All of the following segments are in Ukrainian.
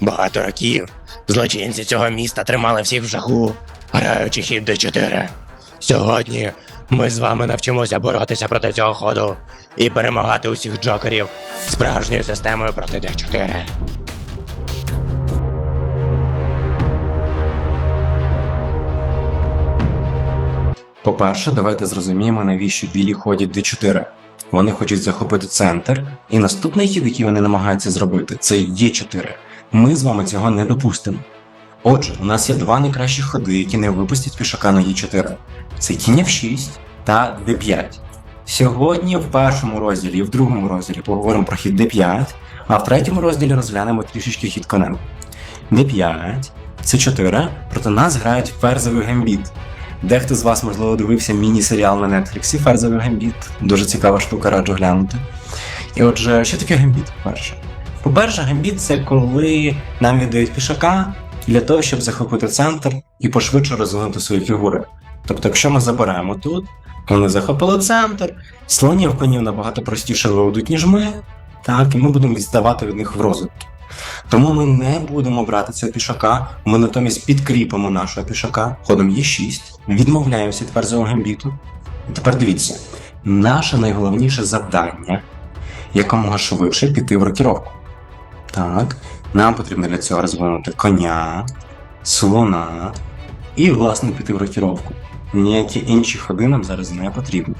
Багато років злочинці цього міста тримали всіх в жаху, граючи хід D4. Сьогодні ми з вами навчимося боротися проти цього ходу і перемагати усіх джокерів справжньою системою проти D4. По-перше, давайте зрозуміємо, навіщо білі ходять d4. Вони хочуть захопити центр, і наступний хід, який вони намагаються зробити, це d4. Ми з вами цього не допустимо. Отже, у нас є два найкращі ходи, які не випустять пішака на e4. Це кінь f6 та d5. Сьогодні в першому розділі і в другому розділі поговоримо про хід d5, а в третьому розділі розглянемо трішечки хід конем. d5, c4, проти нас грають ферзовий гамбіт. Дехто з вас, можливо, дивився міні-серіал на Нетфліксі Ферзовий гамбіт. Дуже цікава штука, раджу глянути. І отже, що таке гамбіт, по-перше? По-перше, гамбіт це коли нам віддають пішака для того, щоб захопити центр і пошвидше розвинути свої фігури. Тобто, якщо ми заберемо тут, вони захопили центр, слонів конів набагато простіше виведуть, ніж ми, так, і ми будемо відставати від них в розвитку. Тому ми не будемо брати цього пішака, ми натомість підкріпимо нашого пішака ходом Е6, відмовляємося від ферзового гамбіту. Тепер дивіться, наше найголовніше завдання якомога швидше піти в рокіровку. Так, нам потрібно для цього розвинути коня, слона і, власне, піти в рокіровку. Ніякі інші ходи нам зараз не потрібні.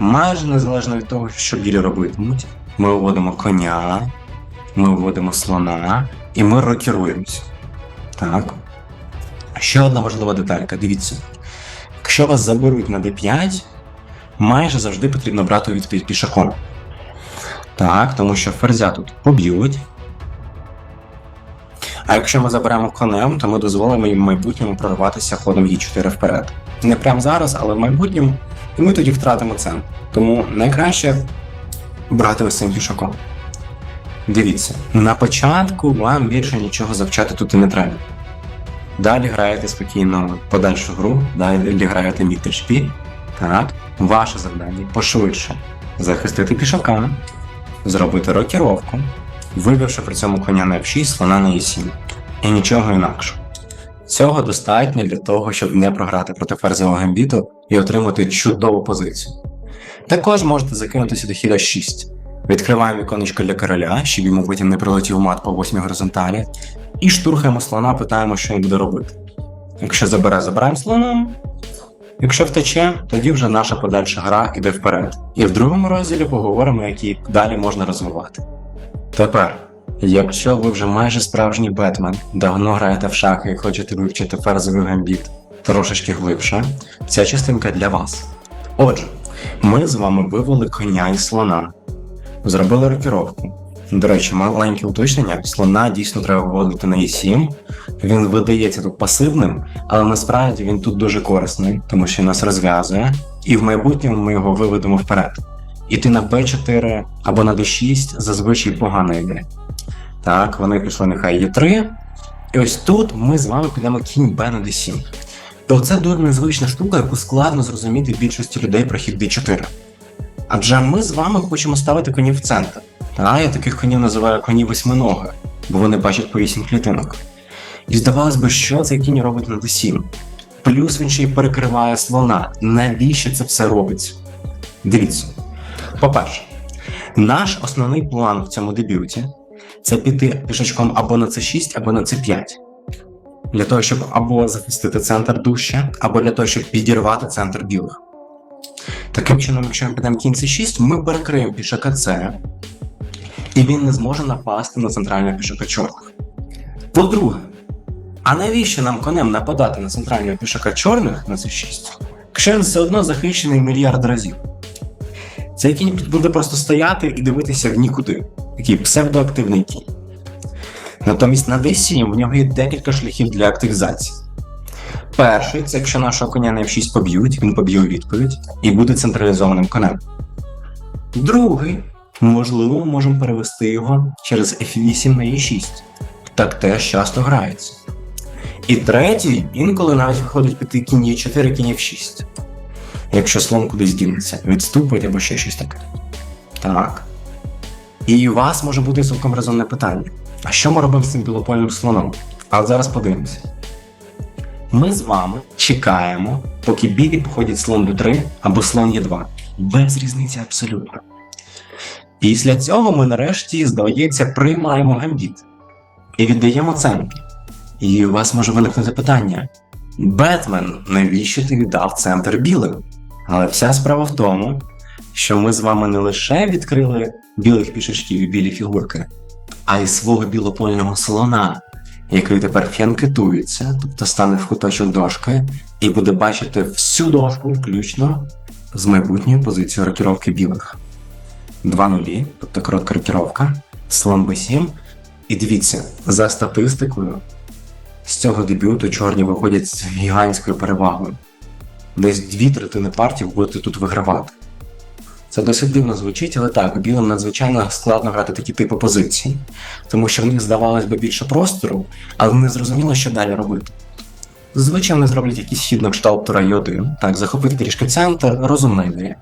Майже незалежно від того, що білі робитимуть, ми вводимо коня, ми вводимо слона і ми рокіруємося. Так. Ще одна важлива деталька, дивіться. Якщо вас заберуть на d5, майже завжди потрібно брати відповідь пішаком. Так, тому що ферзя тут поб'ють. А якщо ми заберемо конем, то ми дозволимо їм в майбутньому прорватися ходом Е4 вперед. Не прямо зараз, але в майбутньому, і ми тоді втратимо центр. Тому найкраще брати ось цим пішаком. Дивіться, на початку вам більше нічого завчати тут і не треба. Далі граєте спокійно подальшу гру, далі граєте мід Так, ваше завдання пошвидше захистити пішака, зробити рокіровку, вибивши при цьому коня на F6, слона на E7. І нічого інакшого. Цього достатньо для того, щоб не програти проти ферзового гамбіту і отримати чудову позицію. Також можете закинути сюди хіда 6. Відкриваємо віконечко для короля, щоб йому потім не прилетів мат по восьмій горизонталі. І штурхаємо слона, питаємо, що він буде робити. Якщо забере, забираємо слона. Якщо втече, тоді вже наша подальша гра іде вперед. І в другому розділі поговоримо, які далі можна розвивати. Тепер, якщо ви вже майже справжній Бетмен, давно граєте в шахи і хочете вивчити ферзовий гамбіт трошечки глибше, ця частинка для вас. Отже, ми з вами вивели коня і слона, зробили рокіровку. До речі, маленьке уточнення, слона дійсно треба вводити на e7. Він видається тут пасивним, але насправді він тут дуже корисний, тому що нас розв'язує, і в майбутньому ми його виведемо вперед. Іти на b4 або на d6 зазвичай погана ідея. Так, вони пішли нехай e3. І ось тут ми з вами підемо кінь b на d7. То це дуже незвична штука, яку складно зрозуміти більшості людей про хід d4. Адже ми з вами хочемо ставити конів в центр. Та я таких конів називаю коні восьминоги, бо вони бачать по вісім клітинок. І здавалось би, що цей кінь робить на d7. Плюс він ще й перекриває слона. Навіщо це все робиться? Дивіться. По-перше, наш основний план в цьому дебюті це піти пішачком або на c6, або на c5. Для того, щоб або захистити центр дужче, або для того, щоб підірвати центр білих. Таким чином, якщо ми підемо кінь c6, ми перекриємо пішака c, і він не зможе напасти на центрального пішака чорних. По-друге, а навіщо нам конем нападати на центрального пішака чорних на c6, якщо він все одно захищений мільярд разів? Цей кінь буде просто стояти і дивитися в нікуди. Такий псевдоактивний кінь. Натомість на d7 в нього є декілька шляхів для активізації. Перший це якщо нашого коня на f6 поб'ють, він поб'є у відповідь і буде централізованим конем. Другий, можливо, ми можемо перевести його через f8 на e6. Так теж часто грається. І третій, інколи навіть виходить піти кінь e4, кінь f6. Якщо слон кудись дінеться, відступить або ще щось таке. Так. І у вас може бути цілком резонне питання. А що ми робимо з цим білопольним слоном? А зараз подивимося. Ми з вами чекаємо, поки білі походять слон Д3 або слон Е2. Без різниці абсолютно. Після цього ми нарешті, здається, приймаємо гамбіт і віддаємо центр. І у вас може виникнути питання: Бетмен, навіщо ти віддав центр білим? Але вся справа в тому, що ми з вами не лише відкрили білих пішачків і білі фігурки, а й свого білопольного слона, який тепер фянкетується, тобто стане в куточок дошки, і буде бачити всю дошку, включно з майбутньою позицією рокіровки білих. Два нулі, тобто коротка рокіровка, слон b7. І дивіться, за статистикою, з цього дебюту чорні виходять з гігантською перевагою. Десь дві третини партій будете тут вигравати. Це досить дивно звучить, але так, білим надзвичайно складно грати такі типи позицій, тому що в них здавалось би більше простору, але не зрозуміло, що далі робити. Зазвичай вони зроблять якийсь хід на кшталт тура Й1, так, захопити трішки центр, розумна ідея.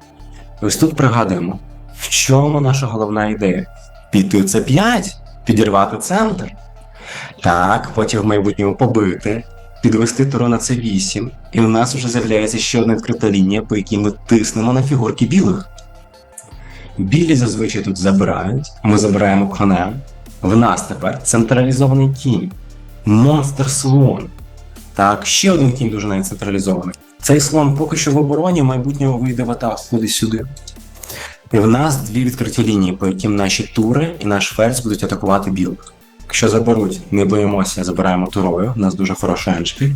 Ось тут пригадуємо, в чому наша головна ідея? Піти це 5, підірвати центр. Так, потім в майбутньому побити, підвести туру на це 8, і у нас вже з'являється ще одна відкрита лінія, по якій ми тиснемо на фігурки білих. Білі зазвичай тут забирають, ми забираємо конем. В нас тепер централізований кінь, монстр слон. Так, ще один кінь дуже навіть централізований. Цей слон поки що в обороні, в майбутньому вийде в атаку кудись сюди. І в нас дві відкриті лінії, по яким наші тури і наш ферзь будуть атакувати білих. Якщо заберуть, не боїмося, забираємо турою. У нас дуже хороший еншпіль.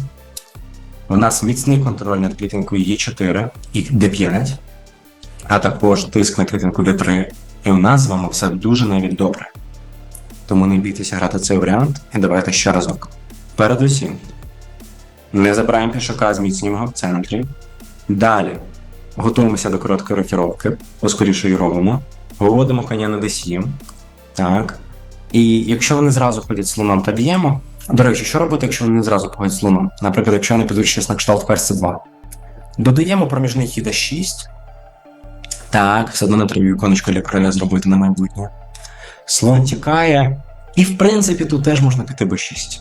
У нас міцний контроль над клітинкою Е4 і Д5, а також тиск на клітинку Д3. І у нас з вами все дуже навіть добре. Тому не бійтеся грати цей варіант і давайте ще разок. Передусім, не забираємо пішака, зміцнюємо його в центрі. Далі готуємося до короткої рокіровки, поскоріше її робимо. Виводимо коня на d7. Так. І якщо вони зразу ходять слоном та б'ємо. До речі, що робити, якщо вони зразу ходять слоном? Наприклад, якщо вони підуть щось на кшталт ферзь 2 Додаємо проміжний хід 6 Так, все одно не треба іконочку для короля зробити на майбутнє. Слон тікає. І в принципі тут теж можна піти b6.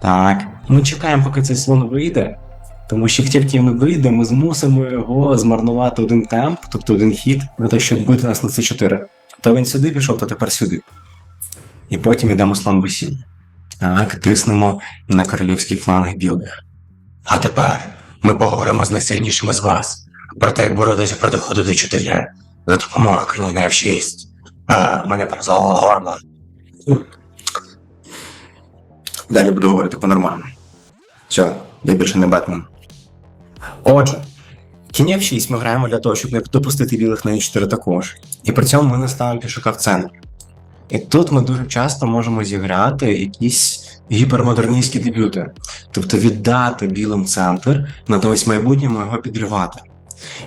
Так, ми чекаємо, поки цей слон вийде. Тому що як тільки він вийде, ми змусимо його змарнувати один темп, тобто один хід, на те, щоб бити нас на c4. То він сюди пішов, то тепер сюди. І потім йдемо слон b7. Так, тиснемо на королівський фланг білих. А тепер ми поговоримо з найсильнішими з вас про те, як боротися проти ходу d4 за допомогою крилини F6. А, мене перезало горло. Далі буду говорити по-нормальному. Все, я більше не Бетмен. Отже, кінь F6 ми граємо для того, щоб не допустити білих на E4 також. І при цьому ми не ставимо пішака в центр. І тут ми дуже часто можемо зіграти якісь гіпермодерністські дебюти. Тобто віддати білим центр, натомість в майбутньому його підривати.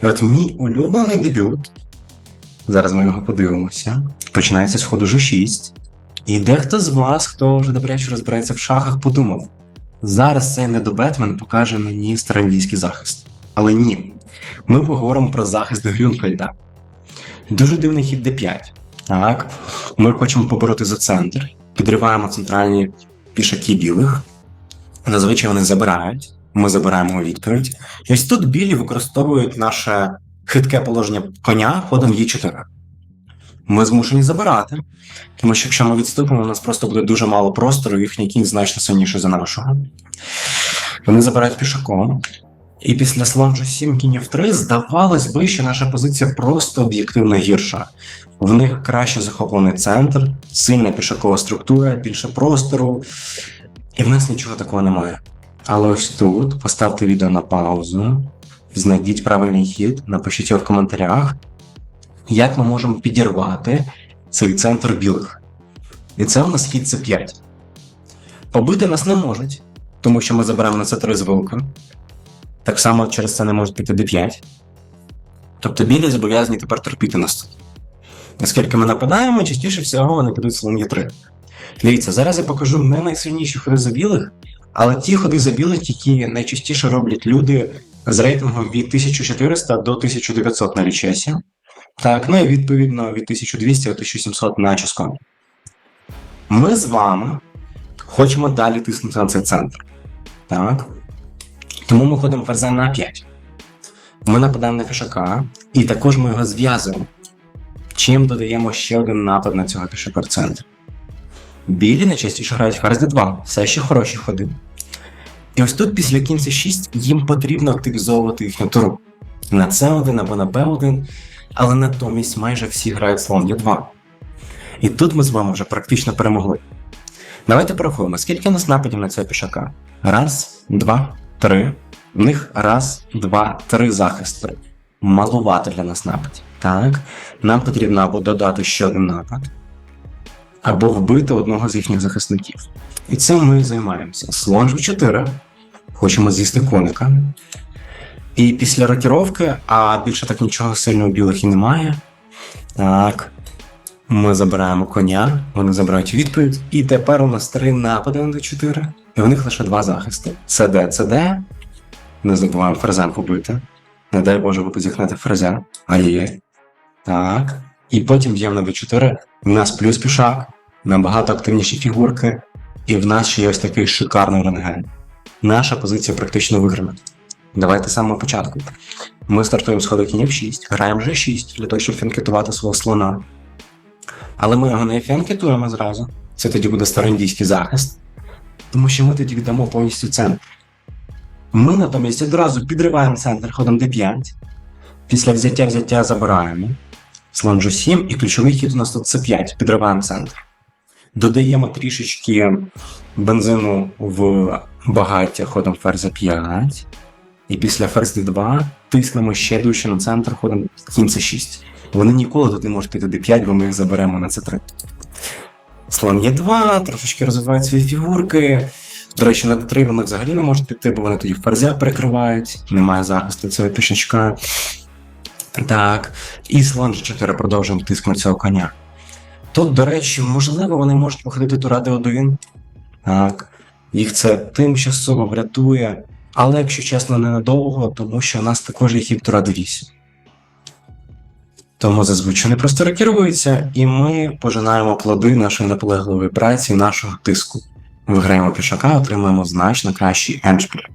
І от мій улюблений дебют, зараз ми його подивимося, починається з ходу G6. І дехто з вас, хто вже добряче розбирається в шахах, подумав: зараз цей недобетмен покаже мені старандійський захист. Але ні. Ми поговоримо про захист Грюнфельда. Дуже дивний хід d5. Так, ми хочемо побороти за центр, підриваємо центральні пішаки білих. Зазвичай вони забирають. Ми забираємо у відповідь. І ось тут білі використовують наше хитке положення коня ходом Е4. Ми змушені забирати. Тому що якщо ми відступимо, у нас просто буде дуже мало простору, їхній кінь значно сильніший за нашого. Вони забирають пішаком. І після слон G7 кінь F3 здавалось би, що наша позиція просто об'єктивно гірша. В них краще захоплений центр, сильна пішакова структура, більше простору, і в нас нічого такого немає. Але ось тут поставте відео на паузу, знайдіть правильний хід, напишіть його в коментарях, як ми можемо підірвати цей центр білих. І це у нас хід c 5 Побити нас не можуть, тому що ми заберемо на c 3 з вилкою. Так само через це не можуть піти d5. Тобто білі зобов'язані тепер терпіти нас тут. Оскільки ми нападаємо, частіше всього вони підуть слон Е3. Дивіться, зараз я покажу не найсильніші ходи за білих, але ті ходи за білих, які найчастіше роблять люди з рейтингом від 1400 до 1900 на лічесі. Так, ну і відповідно від 1200 до 1700 на Ческомі. Ми з вами хочемо далі тиснути на цей центр. Так? Тому ми ходимо ферзя на 5. Ми нападаємо на пішака, і також ми його зв'язуємо. Чим додаємо ще один напад на цього пішака в центрі. Білі найчастіше грають ферзь d2, все ще хороші ходи. І ось тут після кінця 6 їм потрібно активізовувати їхню туру. На c1 або на b1, але натомість майже всі грають слон d2. І тут ми з вами вже практично перемогли. Давайте порахуємо, скільки у нас нападів на цього пішака? Раз, два, три. В них раз, два, три захисти. Малувато для нас нападів. Так. Нам потрібно або додати ще один напад, або вбити одного з їхніх захисників. І цим ми і займаємося. Слон G4. Хочемо з'їсти коника. І після рокіровки, а більше так нічого сильного білих і немає. Так. Ми забираємо коня, вони забирають відповідь. І тепер у нас три напади на d4, і у них лише два захисти. CD, CD. Не забуваємо ферзем побити. Не дай Боже, ви позіхнете ферзя. Ай-яй. Так. І потім б'ємо на d4. У нас плюс пішак, набагато активніші фігурки, і в нас ще є ось такий шикарний рентген. Наша позиція практично виграна. Давайте з самого початку. Ми стартуємо з ходу кінь f6, граємо g6 для того, щоб фінкетувати свого слона. Але ми його не фінкетуємо зразу. Це тоді буде староіндійський захист. Тому що ми тоді віддамо повністю центр. Ми натомість одразу підриваємо центр ходом d5. Після взяття взяття забираємо. Слон G7 і ключовий хід у нас тут c5, підриваємо центр. Додаємо трішечки бензину в багаття ходом ферзя 5. І після ферзь d2 тиснемо ще дужче на центр ходом кінь c6. Вони ніколи тут не можуть піти d5, бо ми їх заберемо на c3. Слон Е2, трошечки розвивають свої фігурки. До речі, на d3 вони взагалі не можуть піти, бо вони тоді ферзя перекривають, немає захисту цього пішачка. Так, і слон G4 продовжуємо тиск на цього коня. Тут, до речі, можливо, вони можуть походити тура d1. Так, їх це тимчасово врятує. Але якщо чесно, ненадовго, тому що у нас також є хід тура d8. Тому зазвичай вони просто рокіруються, і ми пожинаємо плоди нашої наполегливої праці, нашого тиску. Виграємо пішака, отримуємо значно кращий еншпіль.